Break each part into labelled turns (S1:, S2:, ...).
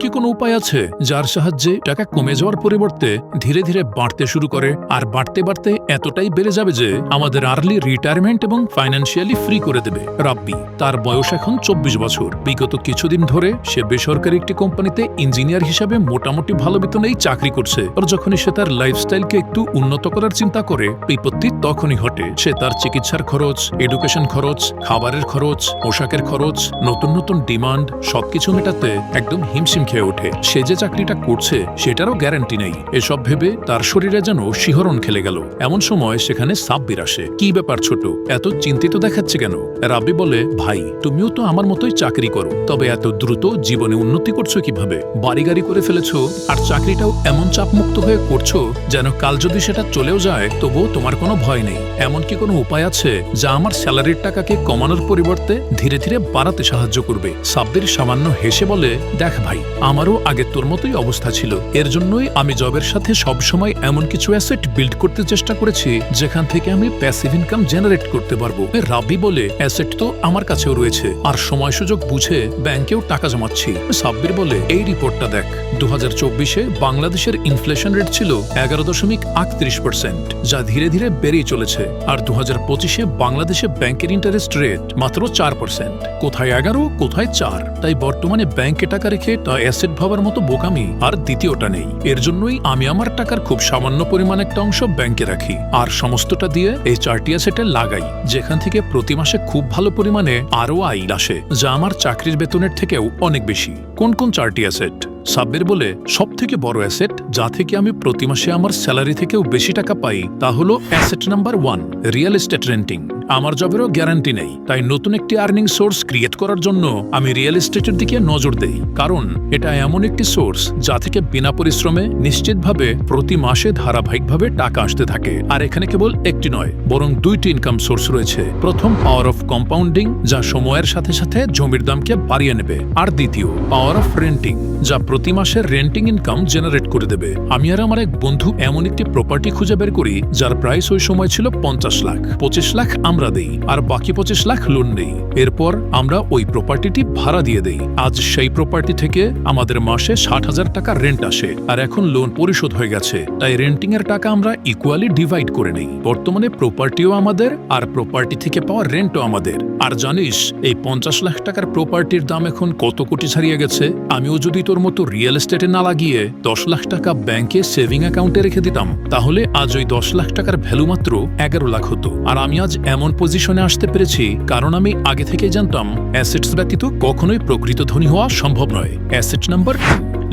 S1: কি কোনো উপায় আছে যার সাহায্যে টাকা কমে যাওয়ার পরিবর্তে ধীরে ধীরে বাড়তে শুরু করে? আর বাড়তে বাড়তে এতটাই বেড়ে যাবে যে আমাদের আর্লি রিটায়ারমেন্ট এবং ফাইন্যান্সিয়ালি ফ্রি করে দেবে। রাব্বি, তার বয়স এখন চব্বিশ বছর। বিগত কিছুদিন ধরে সে বেসরকারি একটি কোম্পানিতে ইঞ্জিনিয়ার হিসাবে মোটামুটি ভালো বেতনেই চাকরি করছে। আর যখনই সে তার লাইফস্টাইলকে একটু উন্নত করার চিন্তা করে, বিপত্তি তখনই ঘটে। সে তার চিকিৎসার খরচ এডুকেশন খরচ, খাবারের খরচ, পোশাকের খরচ, নতুন নতুন ডিমান্ড সবকিছু মেটাতে একদম হিমশিম খেয়ে ওঠে। সে যে চাকরিটা করছে, সেটারও গ্যারান্টি নেই। এসব ভেবে তার শরীরে যেন শিহরণ খেলে গেল। এমন সময় সেখানে সাব্বির আসে। কি ব্যাপার ছোট, এত চিন্তিত দেখাচ্ছে কেন? রাব্বি বলে, ভাই, তুমিও তো আমার মতোই চাকরি করো। তবে এত দ্রুত জীবনে উন্নতি করছ কীভাবে? বাড়ি গাড়ি করে ফেলেছো, আর চাকরিটাও এমন চাপমুক্ত হয়ে করছ, যেন কাল যদি সেটা চলেও যায়, তবুও তোমার কোনো ভয় নেই। এমন কি কোনো উপায় আছে, যা আমার স্যালারির টাকাকে কমানোর পরিবর্তে ধীরে ধীরে বাড়াতে সাহায্য করবে? সাব্বির সামান্য হেসে বলে, দেখ ভাই আমারও আগে তোর মতোই অবস্থা ছিল। এর জন্যই আমি জবের সাথে সবসময় এমন কিছু অ্যাসেট বিল্ড করতে চেষ্টা করেছি, যেখান থেকে আমি প্যাসিভ ইনকাম জেনারেট করতে পারব। রাবি বলে অ্যাসেট তো আমার কাছেও রয়েছে। আর সময় সুযোগ বুঝে ব্যাংকেও টাকা জমাচ্ছি। সাব্বির বলে, এই রিপোর্টটা দেখ। দু হাজার চব্বিশে বাংলাদেশের ইনফ্লেশন রেট ছিল এগারো দশমিক আটত্রিশ পার্সেন্ট যা ধীরে ধীরে বেড়েই চলেছে। আর দু হাজার পঁচিশে বাংলাদেশে ব্যাংকের ইন্টারেস্ট রেট মাত্র চার পার্সেন্ট কোথায় এগারো, কোথায় চার। তাই বর্তমানে ব্যাংকে টাকা রেখে তা অ্যাসেট ভাবার মতো বোকামি আর দ্বিতীয়টা নেই। এর জন্যই আমি আমার টাকার খুব সামান্য পরিমাণ একটা অংশ ব্যাংকে রাখি। আর সমস্তটা দিয়ে এই চারটি অ্যাসেটে লাগাই, যেখান থেকে প্রতি মাসে খুব ভালো পরিমাণে আরও আই আসে, যা আমার চাকরির বেতনের থেকেও অনেক বেশি। কোন কোন চারটি অ্যাসেট? সাব্বির বলে সব থেকে বড় অ্যাসেট যা থেকে আমি প্রতি মাসে আমার স্যালারি থেকেও বেশি টাকা পাই তা হলো asset number one real estate renting আমার জবেরও গ্যারান্টি নেই, তাই নতুন একটি আর্নিং সোর্স ক্রিয়েট করার জন্য আমি রিয়েল এস্টেটের দিকে নজর দেই। কারণ এটা এমন একটি সোর্স যা থেকে বিনা পরিশ্রমে নিশ্চিতভাবে প্রতি মাসে ধারাবাহিকভাবে টাকা আসতে থাকে। আর এখানে কেবল একটি নয়, বরং দুইটি ইনকাম সোর্স রয়েছে। প্রথম পাওয়ার অফ কম্পাউন্ডিং যা সময়ের সাথে সাথে জমির দামকে বাড়িয়ে নেবে। আর দ্বিতীয় পাওয়ার অফ রেন্টিং যা প্রতি মাসের রেন্টিং ইনকাম জেনারেট করে দেবে। আমি আর আমার এক বন্ধু এমন একটি প্রপার্টি খুঁজে বের করি, যার প্রাইস ওই সময় ছিল পঞ্চাশ লাখ। পঁচিশ লাখ আমরা দেই, আর বাকি পঁচিশ লাখ লোন নেই। এরপর আমরা ওই প্রপার্টিটি ভাড়া দিয়ে দেই। আজ সেই প্রপার্টি থেকে আমাদের মাসে ষাট হাজার টাকা রেন্ট আসে, আর এখন লোন পরিশোধ হয়ে গেছে। তাই রেন্টিং এর টাকা আমরা ইকুয়ালি ডিভাইড করে নেই। বর্তমানে প্রপার্টিও আমাদের, আর প্রপার্টি থেকে পাওয়া রেন্টও আমাদের। আর জানিস, এই পঞ্চাশ লাখ টাকার প্রপার্টির দাম এখন কত কোটি ছাড়িয়ে গেছে? আমিও যদি তোর মতো রিয়েল এস্টেটে না লাগিয়ে দশ লাখ টাকা ব্যাংকে সেভিং অ্যাকাউন্টে রেখে দিতাম, তাহলে আজ ওই দশ লাখ টাকার ভ্যালু মাত্র এগারো লাখ হতো। আর আমি আজ এমন পজিশনে আসতে পেরেছি, কারণ আমি আগে থেকে জানতাম অ্যাসেটস ব্যতীত কখনোই প্রকৃত ধনী হওয়া সম্ভব নয়। Asset number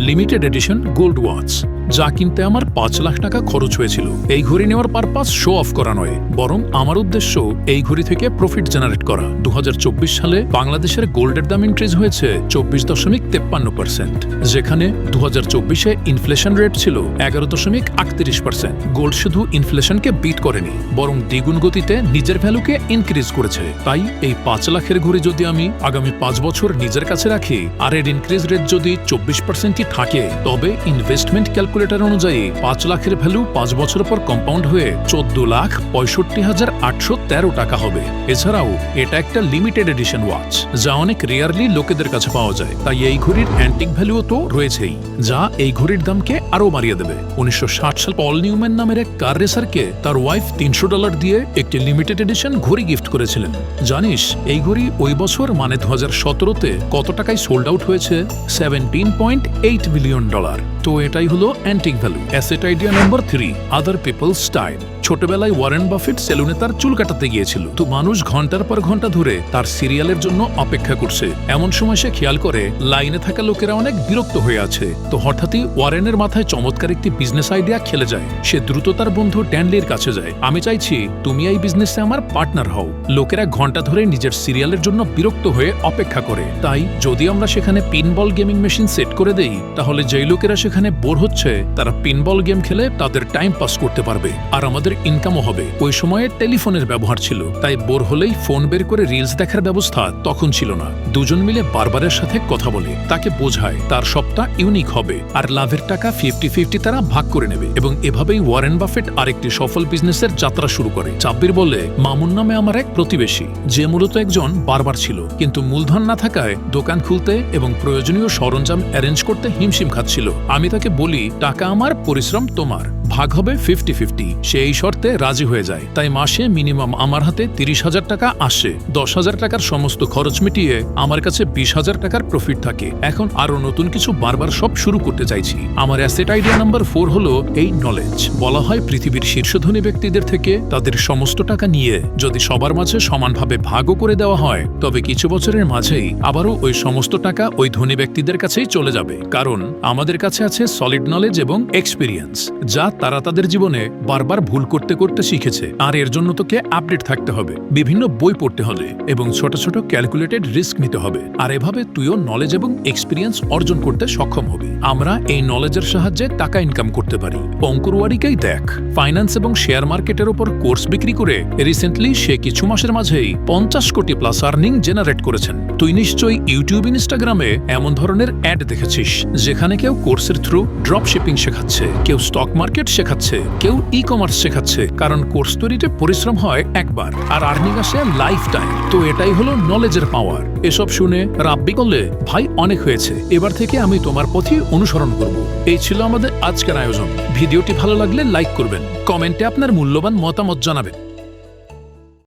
S1: limited edition gold watch যা কিনতে আমার পাঁচ লাখ টাকা খরচ হয়েছিল। এই ঘড়ি নেওয়ার পারপাস শো অফ করা নয়, বরং আমার উদ্দেশ্য এই ঘড়ি থেকে প্রফিট জেনারেট করা। দুহাজার চব্বিশ সালে বাংলাদেশের গোল্ডের দাম ইনক্রিজ হয়েছে চব্বিশ দশমিক তেপ্পান্ন পার্সেন্ট যেখানে দু চব্বিশে ইনফ্লেশন রেট ছিল এগারো দশমিক আটত্রিশ পার্সেন্ট গোল্ড শুধু ইনফ্লেশনকে বিট করেনি, বরং দ্বিগুণ গতিতে নিজের ভ্যালুকে ইনক্রিজ করেছে। তাই এই পাঁচ লাখের ঘড়ি যদি আমি আগামী পাঁচ বছর নিজের কাছে রাখি, আর এর ইনক্রিজ রেট যদি চব্বিশ পার্সেন্টই থাকে, তবে ইনভেস্টমেন্ট ক্যালকুলেটর অনুযায়ী পাঁচ লাখের ভ্যালু পাঁচ বছর পর কম্পাউন্ড হয়ে চোদ্দ লাখ পঁয়ষট্টি হাজার আটশো তেরো টাকা হবে। এছাড়াও এটা একটা লিমিটেড এডিশন ওয়াচ যা অনেক রেয়ারলি লোকেদের কাছে পাওয়া যায়। তাই এই ঘড়ির অ্যান্টিক ভ্যালুও তো রয়েছেই, যা এই ঘড়ির দামকে আরও বাড়িয়ে দেবে। উনিশশো ষাট সাল পল নিউম্যান নামের এক কার রেসারকে তার ওয়াইফ তিনশো ডলার দিয়ে একটি লিমিটেড এডিশন ঘড়ি গিফট করেছিলেন। জানিস, এই ঘড়ি ওই বছর মানে দু হাজার সতেরোতে কত টাকায় সোল্ড আউট হয়েছে? Seventeen point eight billion dollar তো এটাই হলো antique value. Asset idea number 3. Other people's style. ছোটবেলায় ওয়ারেন বাফেট সেলুনে তার চুল কাটাতে গিয়েছিল। তো মানুষ ঘণ্টার পর ঘণ্টা ধরে তার সিরিয়ালের জন্য অপেক্ষা করছে। এমন সময় সে খেয়াল করে, লাইনে থাকা লোকেরা অনেক বিরক্ত হয়ে আছে। তো হঠাৎই ওয়ারেনের মাথায় চমৎকার একটি বিজনেস আইডিয়া খেলে যায়। সে দ্রুত তার বন্ধু ড্যানলির কাছে যায়। আমি চাইছি তুমি এই বিজনেসে আমার পার্টনার হও। লোকেরা ঘণ্টা ধরে নিজের সিরিয়ালের জন্য বিরক্ত হয়ে অপেক্ষা করে। তাই যদি আমরা সেখানে পিনবল গেমিং মেশিন সেট করে দেই, তাহলে যেই লোকেরা সেখানে বোর হচ্ছে, তারা পিনবল গেম খেলে তাদের টাইম পাস করতে পারবে। আর আমাদের ইনকামও হবে। ওই সময়ে টেলিফোনের ব্যবহার ছিল, তাই বোর হলেই ফোন বের করে রিলস দেখার ব্যবস্থা তখন ছিল না। দুজন মিলে বারবারের সাথে কথা বলে, তাকে বোঝায় তার সবটা ইউনিক হবে, আর লাভের টাকা ফিফটি ফিফটি তারা ভাগ করে নেবে, এবং এভাবেই ওয়ারেন বাফেট আরেকটি সফল বিজনেসের যাত্রা শুরু করে। চাব্বির বলে, মামুন নামে আমার এক প্রতিবেশী, যে মূলত একজন বারবার ছিল, কিন্তু মূলধন না থাকায় দোকান খুলতে এবং প্রয়োজনীয় সরঞ্জাম অ্যারেঞ্জ করতে হিমশিম খাচ্ছিল। আমি তাকে বলি, টাকা আমার, পরিশ্রম তোমার। ভাগ হবে ফিফটি ফিফটি সে এই শর্তে রাজি হয়ে যায়। তাই মাসে মিনিমাম আমার হাতে তিরিশ হাজার টাকা আসে। দশ হাজার টাকার সমস্ত খরচ মিটিয়ে আমার কাছে বিশ হাজার টাকার প্রফিট থাকে। এখন আরও নতুন কিছু বারবার সব শুরু করতে চাইছি। আমার অ্যাসেট আইডিয়া নাম্বার ফোর হলো এই নলেজ বলা হয় পৃথিবীর শীর্ষধনী ব্যক্তিদের থেকে তাদের সমস্ত টাকা নিয়ে। যদি সবার মাঝে সমানভাবে ভাগও করে দেওয়া হয়, তবে কিছু বছরের মাঝেই আবারও ওই সমস্ত টাকা ওই ধনী ব্যক্তিদের কাছেই চলে যাবে। কারণ আমাদের কাছে আছে সলিড নলেজ এবং এক্সপিরিয়েন্স যা তারা তাদের জীবনে বারবার ভুল করতে করতে শিখেছে। আর এর জন্য তোকে আপডেট থাকতে হবে। বিভিন্ন বই পড়তে হবে এবং ছোট ছোট ক্যালকুলেটেড রিস্ক নিতে হবে। আর এভাবে তুইও নলেজ এবং এক্সপিরিয়েন্স অর্জন করতে সক্ষম হবি। আমরা এই নলেজের সাহায্যে টাকা ইনকাম করতে পারি। অঙ্কুরওয়ারিকেই দেখ। ফাইন্যান্স এবং শেয়ার মার্কেটের ওপর কোর্স বিক্রি করে রিসেন্টলি সে কিছু মাসের মাঝেই পঞ্চাশ কোটি প্লাস আর্নিং জেনারেট করেছেন। তুই নিশ্চয়ই ইউটিউব ইনস্টাগ্রামে এমন ধরনের অ্যাড দেখেছিস, যেখানে কেউ কোর্সের থ্রু ড্রপ শিপিং শেখাচ্ছে। কেউ স্টক মার্কেট শেখাচ্ছে, কেউ ই কমার্স শেখাচ্ছে, কারণ কোর্স তৈরিতে পরিশ্রম হয় একবার, আর আর্নিং আসে লাইফ টাইম তো এটাই হলো নলেজের পাওয়ার এসব শুনে রাব্বি করলে, ভাই, অনেক হয়েছে, এবার থেকে আমি তোমার পথে অনুসরণ করব। এই ছিল আমাদের আজকের আয়োজন। ভিডিওটি ভালো লাগলে লাইক করবেন। কমেন্টে আপনার মূল্যবান মতামত জানাবেন।